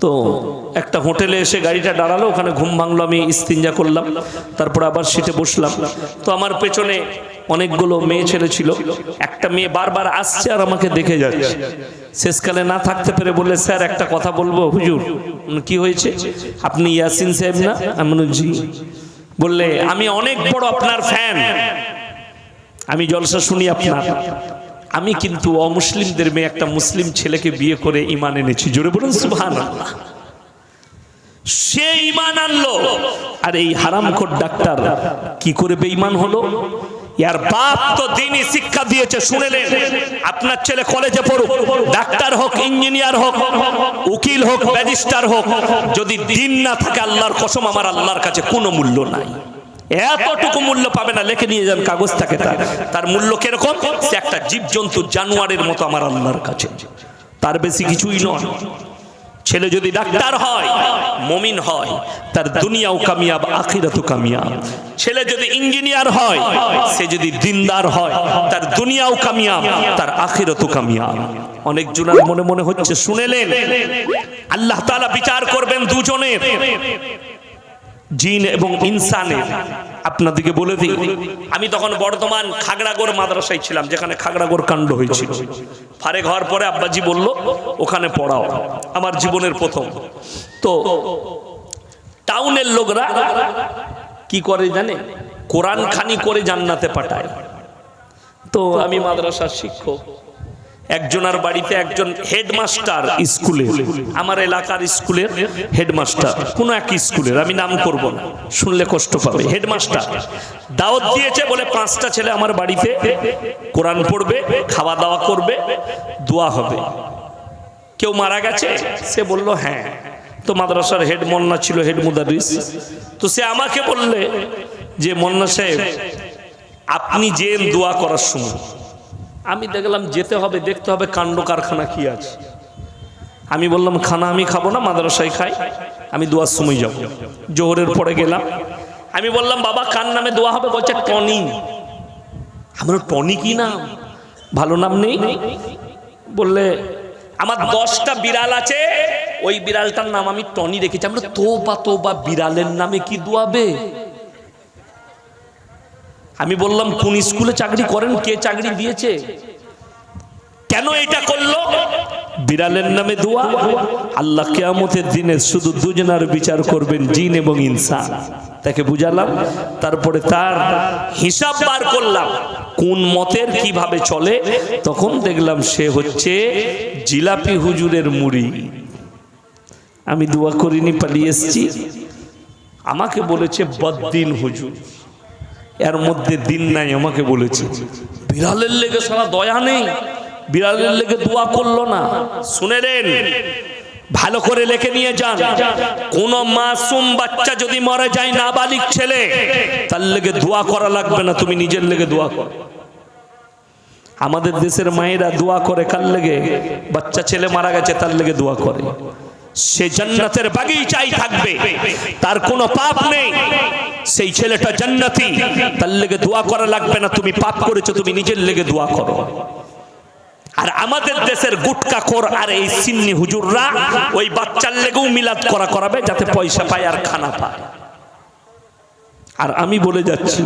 তো একটা হোটেলে এসে গাড়িটা দাঁড়াল, ওখানে ঘুম ভাঙলো, আমি ইস্তিনজা করলাম। তারপর আবার সিটে বসলাম। তো আমার পেছনে অনেকগুলো মেয়ে ছেলে ছিল। একটা মেয়ে বারবার আসছে আর আমাকে দেখে যাচ্ছে। শেষকালে না থাকতে পেরে বললে, স্যার, একটা কথা বলব, হুজুর। কি হয়েছে? আপনি ইয়াসিন সাহেব না? আমি জি। বললে, আমি অনেক বড় আপনার ফ্যান আমি জলসা শুনি আপনার। আমি কিন্তু অমুসলিমদের মেয়ে একটা মুসলিম ছেলেকে বিয়ে করে ইমান এনেছি। জোরে বলুন সুবহান সে ইমান আনলো। আর এই হারামখোর ডাক্তার কি করে বেঈমান হলো? ইয়ার বাপ তো দিনই শিক্ষা দিয়েছে শুনেলেন। আপনার ছেলে কলেজে পড়ুক ডাক্তার হোক ইঞ্জিনিয়ার হোক উকিল হোক ব্যারিস্টার হোক যদি দিন না থাকে আল্লাহর কসম আমার আল্লাহর কাছে কোনো মূল্য নাই। এতটুকু মূল্য পাবে না, লেখে নিয়ে যান কাগজ থাকে তার। তার মূল্য কীরকম? সে একটা জীবজন্তু জানোয়ারের মতো আমার আল্লাহর কাছে। তার বেশি কিছুই নয়। ছেলে যদি ডাক্তার হয়, মমিন হয়, তার দুনিয়াও কামিয়াব, আখিরাতও কামিয়াব। ছেলে যদি ইঞ্জিনিয়ার হয়, সে যদি দিনদার হয়, তার দুনিয়াও কামিয়াব, তার আখিরাতও কামিয়াব। অনেক জনের মনে মনে হচ্ছে, শুনেলেন? আল্লাহ তাআলা বিচার করবেন দুজনের। জিন এবং ইনসানের। আপনাদেরকে বলে দিই, আমি তখন বর্তমান খাগড়াগড় মাদ্রাসায় ছিলাম, যেখানে খাগড়াগড় কাণ্ড হয়েছিল। ফারে ঘর পরে আব্বাজি বলল, ওখানে পড়াও, আমার জীবনের প্রথম। তো টাউনের লোকরা কি করে জানে? কোরআন খানি করে জান্নাতে পাঠায়। তো আমি মাদ্রাসার শিক্ষক। একজনের বাড়িতে একজন হেডমাস্টার স্কুলে, আমার এলাকার স্কুলের হেডমাস্টার, কোন এক স্কুলের, আমি নাম করব না, শুনলে কষ্ট পাবে, হেডমাস্টার। দাওয়াত দিয়েছে বলে পাঁচটা ছেলে আমার বাড়িতে, কোরআন পড়বে, খাওয়া দাওয়া করবে, দোয়া হবে। কেউ মারা গেছে? সে বলল হ্যাঁ তো মাদ্রাসার হেড মন্না ছিল, হেড মুদারিস। তো সে আমাকে বললে যে, মন্না সাহেব, আপনি যে দোয়া করার সময় আমি দেখলাম যেতে হবে, দেখতে হবে কাণ্ড কারখানা কি আছে। আমি বললাম, খানা আমি খাব না, মাদ্রাসায় খাই। আমি দোয়ার সময় যাব। জোহরের পরে গেলাম। আমি বললাম, বাবা, কার নামে দোয়া হবে? বলছে, টনি। আমরা টনি কি নাম? ভালো নাম নেই। বললে, আমার দশটা বিড়াল আছে, ওই বিড়ালটার নাম আমি টনি রেখেছি। আমরা তো বা তো বা বিড়ালের নামে কি দোয়াবে? আমি বললাম, কোন স্কুলে চাকরি করেন? কে চাকরি দিয়েছে? কেন এটা করল? বিড়ালের নামে দোয়া। আল্লাহ কেয়ামতের দিনে শুধু দুজনার বিচার করবেন, জিন এবং ইনসান। তাকে বুঝালাম। তারপরে তার হিসাব বার করলাম। কোন মতের কীভাবে চলে? তখন দেখলাম সে হচ্ছে জিলাপি হুজুরের মুড়ি। আমি দোয়া করিনি, পালিয়ে এসছি। আমাকে বলেছে, বদ্দিন হুজুর। এর মধ্যে দিন নাই, আমাকে বলেছে। বিড়ালের লেগে সারা দয়া নেই, বিড়ালের লেগে দোয়া করল না। শুনে নেন, ভালো করে লেখে নিয়ে যান। কোন মাসুম বাচ্চা যদি মরে যায় নাবালিক ছেলে, তার লেগে দোয়া করা লাগবে না, তুমি নিজের লেগে দোয়া কর। আমাদের দেশের মায়েরা দোয়া করে, কার লেগে? বাচ্চা ছেলে মারা গেছে, তার লেগে দোয়া করে। সে জান্নাতের বাগিচাই থাকবে। তার কোনো পাপ নেই। সেই ছেলেটা জান্নাতি। তার লেগে দোয়া করা লাগবে না। তুমি পাপ করেছ, তুমি নিজের লেগে দোয়া করো। আর আমাদের দেশের গুটকা খোর আর এই সিন্নি হুজুররা ওই বাচ্চার লেগেও মিলাদ করা করাবে, যাতে পয়সা পায় আর খানা পায়। আর আমি বলে যাচ্ছি,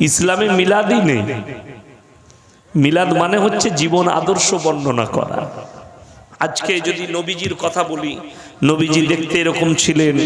ইসলামে মিলাদই নেই। মিলাদ মানে হচ্ছে জীবন আদর্শ বর্ণনা করা। আজকে যদি নবীজির কথা বলি নবীজি দেখতে এরকম ছিলেন।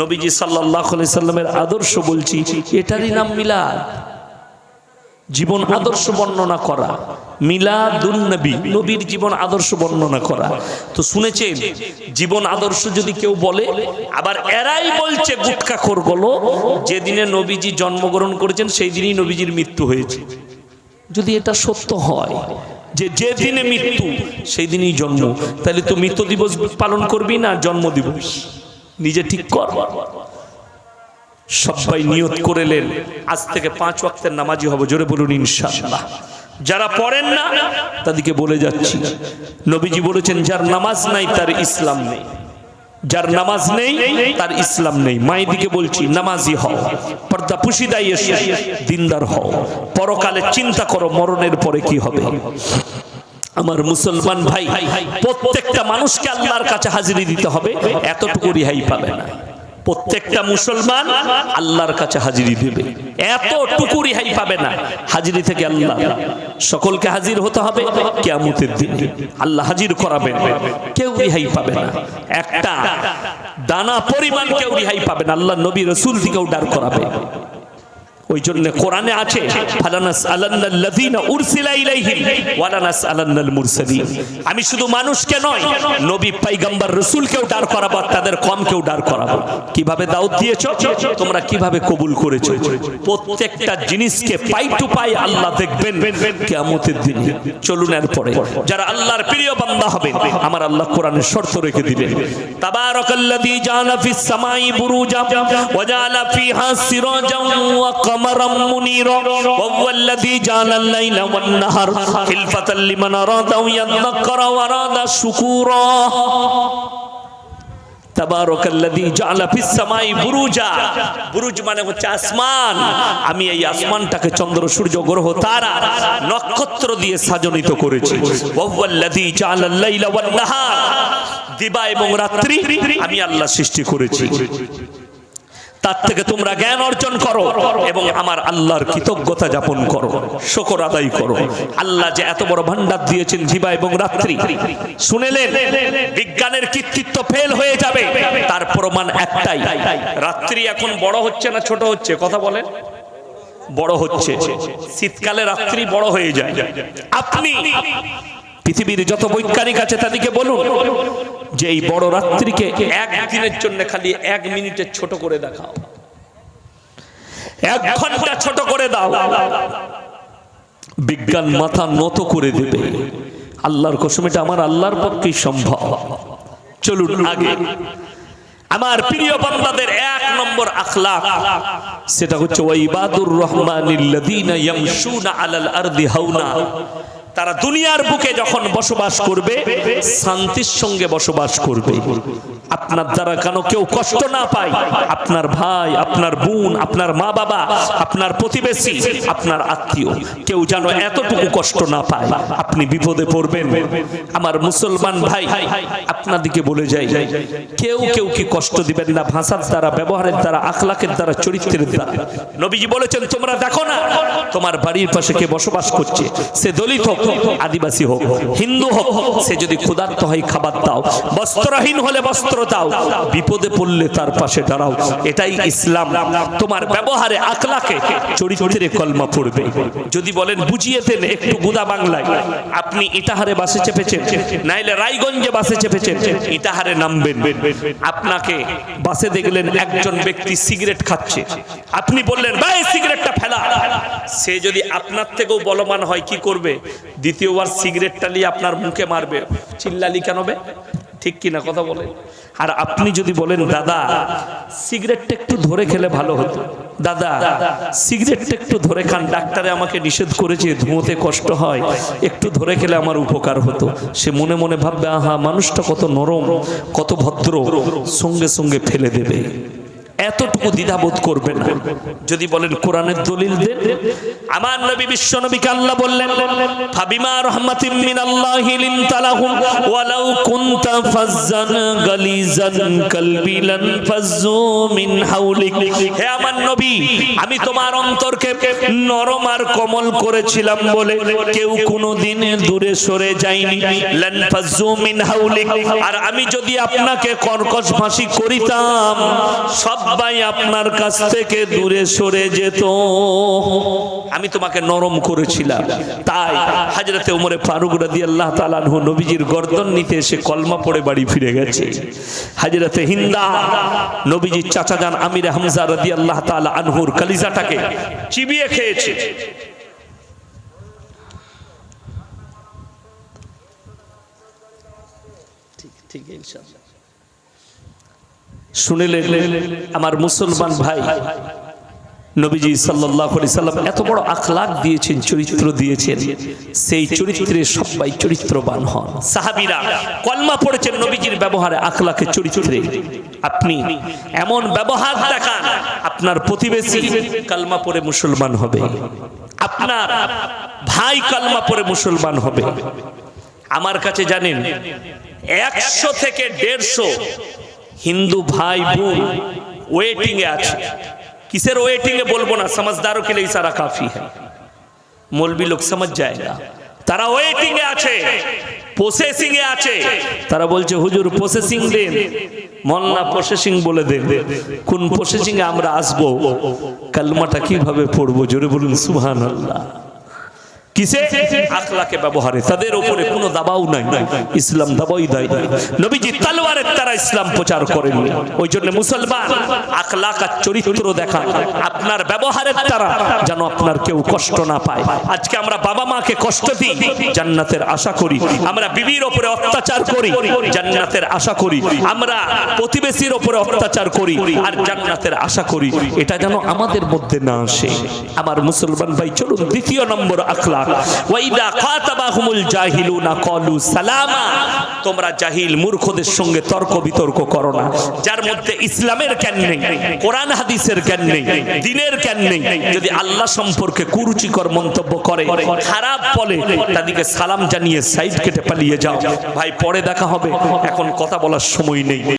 নবীজি সাল্লাহ সাল্লামের আদর্শ বলছি এটারই নাম মিলাদ। জীবন আদর্শ বর্ণনা করা। মিলাদুন নবী নবীর জীবন আদর্শ বর্ণনা করা। তো শুনেছেন জীবন আদর্শ যদি কেউ বলে আবার এরাই বলছে গুটকা খোর গলো যেদিনে নবীজি জন্মগ্রহণ করেছেন সেই দিনই নবীজির মৃত্যু হয়েছে। যদি এটা সত্য হয় যে যে দিনে মৃত্যু সেই দিনই জন্ম। তাহলে তো মৃত্যু দিবস পালন করবি না, জন্ম দিবস। নিজে ঠিক কর। সবাই নিয়ত করেলেন আজ থেকে পাঁচ ওয়াক্তের নামাজি হব, জোরে বলুন, ইনশাআল্লাহ। যারা পড়েন না, তাদেরকে বলে যাচ্ছি। নবীজি বলেছেন, যার নামাজ নাই, তার ইসলাম নেই। যার নামাজ নেই, তার ইসলাম নেই। মায়েদিকে বলছি, নামাজি হও, পর্দা পুশিদাই এসে, দিনদার হও। পরকালে চিন্তা করো, মরণের পরে কি হবে? আমার মুসলমান ভাই, প্রত্যেকটা মানুষকে আল্লাহর কাছে হাজিরি দিতে হবে, এতটুকু রিহাই পাবে না। প্রত্যেকটা মুসলমান আল্লাহর কাছে হাজিরি দেবে। এত এতটুকু রিহাই পাবে না। হাজিরি থেকে আল্লাহ। সকলকে হাজির হতে হবে কেয়ামতের দিনে। আল্লাহ হাজির করাবেন। কেউ রেহাই পাবে না। একটা দানা পরিমাণ কেউ রেহাই পাবে না। আল্লাহ নবী রসুল থেকেও ডার করাবে। ওই জন্য কোরআনে আছে আমি শুধু মানুষকে নয়, নবী পয়গম্বর রাসূলকেও ডার করাবো তাদের কমকেও ডার করাবো। কীভাবে দাওয়াত দিয়েছ? তোমরা কীভাবে কবুল করেছ? প্রত্যেকটা জিনিসকে পাই টু পাই আল্লাহ দেখবেন কিয়ামতের দিনে। চলুন এরপরে, যারা আল্লাহর প্রিয় বান্দা হবে আমার আল্লাহ কোরআনের শর্ত রেখে দিলেন তাবারাকাল্লাযী জাআলা ফিস সামাই বুরুজা ওয়া জাআলা ফিহা সিরাজান ওয়া قمرا منيرا وهو الذي جعل الليل والنهار خلفة لمن أراد أن يذكر وأراد شكورا তাবারাকাল্লাযী জাআলা ফিস সামাই বুরুজা বুরুজ মানে হচ্ছে আসমান আমি এই আসমানটাকে চন্দ্র সূর্য গ্রহ তারা নক্ষত্র দিয়ে সাজনিত করেছি ওয়াল্লাযী জাআলাল লাইলা ওয়ান নাহার দিবা এবং রাত্রি আমি আল্লাহ সৃষ্টি করেছি তার থেকে তোমরা জ্ঞান অর্জন করো এবং আমার আল্লাহর কৃতজ্ঞতা যাপন করো, শকর আদায় করো। আল্লাহ যে এত বড় ভান্ডার দিয়েছেন দিবা এবং রাত্রি। শুনেলেন, বিজ্ঞানের কৃতিত্ব ফেল হয়ে যাবে, তার প্রমাণ একটাই। রাত্রি এখন বড় হচ্ছে না ছোট হচ্ছে? কথা বলেন। বড় হচ্ছে। শীতকালে রাত্রি বড় হয়ে যায়। আপনি পৃথিবীর যত বৈজ্ঞানিক আছে তাদেরকে বলুন যে এই বড় রাত্রিকে একদিনের জন্য খালি এক মিনিটের ছোট করে দেখাও। এক ঘণ্টা ছোট করে দাও। বিজ্ঞান মাথা নত করে দেবে। আল্লাহর কসম এটা আমার আল্লাহর পক্ষেই সম্ভব। চলুন আগে। আমার প্রিয় বান্দাদের এক নম্বর আখলাক, সেটা হচ্ছে ওয়াইবাদুর রহমানিল্লাযীনা ইয়ামশুনা আলাল আরদি হাওনা। তারা দুনিয়ার বুকে যখন বসবাস করবে শান্তির সঙ্গে বসবাস করবে। আপনার দ্বারা কেন কেউ কষ্ট না পায়। আপনার ভাই, আপনার বোন, আপনার মা বাবা, আপনার প্রতিবেশী, আপনার আত্মীয়, কেউ যেন এতটুকু কষ্ট না পায়। আপনি বিপদে পড়বেন। আমার মুসলমান ভাই আপনাদিকে বলে যাই, কেউ কেউ কি কষ্ট দিবেন না ভাষার দ্বারা, ব্যবহারের দ্বারা, আখলাকের দ্বারা, চরিত্রের দ্বারা। নবীজি বলেছেন, তোমরা দেখো না, তোমার বাড়ির পাশে কে বসবাস করছে। সে দলিত হোক, আদিবাসী হোক, হিন্দু হোক, সে যদি ক্ষুধার্ত হয় খাবার দাও। বস্ত্রহীন হলে বস্ত্র দাও। বিপদে পড়লে তার পাশে দাঁড়াও। এটাই ইসলাম। তোমার ব্যবহারে আকলাকে চরিত্রে কলমা পড়বে। যদি বলেন, বুঝিয়ে দেন একটু গুদা বাংলায়। আপনি ইটাহারে বাসে চেপেছেন, নাইলে রায়গঞ্জে বাসে চেপেছেন ইটাহারে নামবেন। আপনাকে বাসে দেখলেন একজন ব্যক্তি সিগারেট খাচ্ছে। আপনি বললেন, ভাই, সিগারেটটা ফেলা। সে যদি আপনার থেকেও বলবান হয়, কি করবে? দ্বিতীয়বার সিগারেটটা নিয়ে আপনার মুখে মারবে। চিল্লালি কেন ঠিক কিনা কথা বলে আর আপনি যদি বলেন, দাদা, সিগারেটটা একটু ধরে খেলে ভালো হতো। দাদা, সিগারেটটা একটু ধরে খান। ডাক্তারে আমাকে নিষেধ করেছে ধুঁতে কষ্ট হয়, একটু ধরে খেলে আমার উপকার হতো। সে মনে মনে ভাববে, আহা, মানুষটা কত নরম, কত ভদ্র, সঙ্গে সঙ্গে ফেলে দেবে। এতটুকু দ্বিধাবোধ করবে না। যদি বলেন, কোরআনের দলিল দেন। আমার নবী বিশ্ব নবীকে আল্লাহ বললেন, ফাবিমা রহমাতিম মিনাল্লাহি লিনতালাহুম ওয়ালাউ কুনতা ফাজ্জান গালিজান কলবি লান ফাজ্জু মিন হাওলিক হে আমার নবী, আমি তোমার অন্তরকে নরম আর কোমল করেছিলাম বলে কেউ কোনোদিন দূরে সরে যায়নি। লান ফাজ্জু মিন হাওলিক আর আমি যদি আপনাকে কর্কশ ফাঁসি করিতাম সবাই আপনার কাছ থেকে দূরে সরে যেত। আমি তোমাকে নরম করেছিলাম। তাই হাজরতে উমরে ফারুক রাদি আল্লাহ তালানহু নবীজির গর্দন নিতে এসে কলমা পড়ে বাড়ি ফিরে গেছে। হাজরতে হিন্দা নবীজির চাচা যান আমির হামজা রাদি আল্লাহ তালা আনহুর কালিজাটাকে চিবিয়ে খেয়েছে। ঠিক ঠিক, ইনশাআল্লাহ। শুনেলেন, আমার মুসলমান ভাই, নবীজি সাল্লাহ সাল্লাম এত বড় আখলাক দিয়েছেন, চরিত্র দিয়েছেন, সেই চরিত্রে সবাই চরিত্রবান হন। সাহাবিরা কলমা পড়েছেন নবীজির ব্যবহারে, আখলাকে চরিত্রে। আপনি এমন ব্যবহার দেখান, আপনার প্রতিবেশী কালমা পড়ে মুসলমান হবে। আপনার ভাই কালমা পড়ে মুসলমান হবে। আমার কাছে জানেন, একশো থেকে দেড়শো হিন্দু ভাই, বোন ওয়েটিং এ আছে। কিসের ওয়েটিং এ বলব না, সমাজদারও কে লিয়ে সারা কাফি হ্যাঁ মৌলবি লোক সমাজ যায়গা তারা ওয়েটিং এ আছে প্রসেসিং এ আছে। তারা বলছে, হুজুর প্রসেসিং দেন। মল্লা প্রসেসিং বলে দেন। কোন প্রসেসিং এ আমরা আসব? কালমাটা কীভাবে পড়ব? জোরে বলুন, সুবহানাল্লাহ। কিসে? ব্যবহারে। তাদের উপরে কোনো দাবাও নাই। ইসলাম দাবাই নবীজি ইসলাম প্রচার করেন। ওই জন্য মুসলমান আখলাক আর চরিত্র দেখা আপনার ব্যবহারের দ্বারা যেন আপনার কেউ কষ্ট না পায়। আজকে আমরা বাবা মাকে কষ্ট দিই, জান্নাতের আশা করি। আমরা বিবির উপরে অত্যাচার করি, জান্নাতের আশা করি। আমরা প্রতিবেশীর উপরে অত্যাচার করি আর জান্নাতের আশা করি। এটা যেন আমাদের মধ্যে না আসে। আমার মুসলমান ভাই, চলুন দ্বিতীয় নম্বর আখলাক। তোমরা জাহিল মূর্খদের সঙ্গে তর্ক বিতর্ক করো না। যার মধ্যে ইসলামের নেই, কোরআন হাদিসের জ্ঞান নেই, দিনের জ্ঞান নেই, যদি আল্লাহ সম্পর্কে কুরুচিকর মন্তব্য করে, খারাপ বলে, তাদেরকে সালাম জানিয়ে সাইড কেটে পালিয়ে যাও। ভাই, পরে দেখা হবে। এখন কথা বলার সময় নেই।